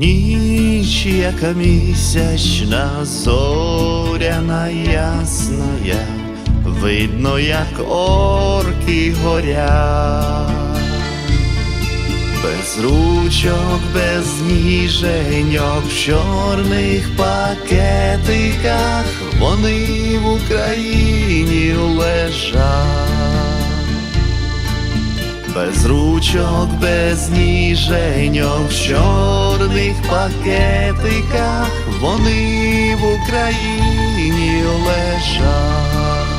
Ніч, яка місячна, зоряна ясная, видно, як орки горять. Без ручок, без ніженьок, в чорних пакетиках вони в Україні лежать. Без ручок, без ніженьок, в чорних пакетиках вони в Україні лежать.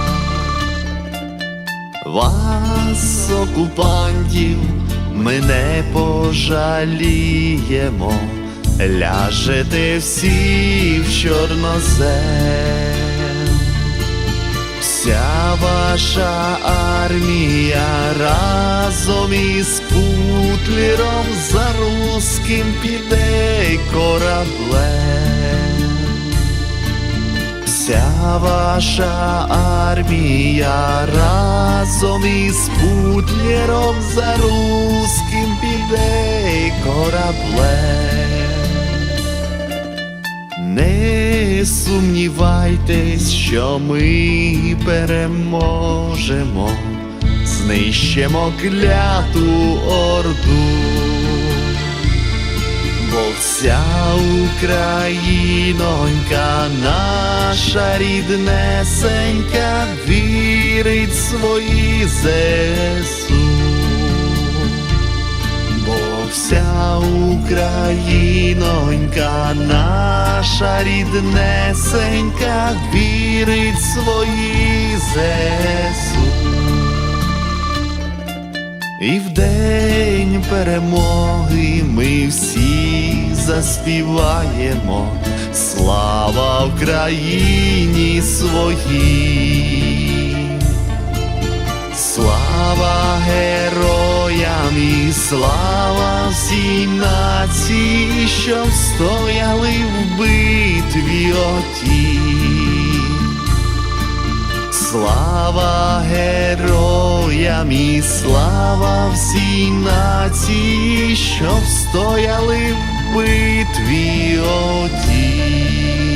Вас, окупантів, ми не пожаліємо, ляжете всі в чорнозем. Вся ваша армія разом із Путлером за русським піде кораблем. Вся ваша армія разом із Путлером за русським піде кораблем. Сумнівайтесь, що ми переможемо, знищимо кляту орду, бо вся Українонька, наша ріднесенька, вірить свої ЗСУ. Бо вся Українонька, наша ріднесенька, вірить свої ЗСУ. І в день перемоги ми всі заспіваємо Слава Україні своїй. Слава героям і слава всій нації, що встояли в битві отій. Слава героям і слава всій нації, що встояли в битві отій.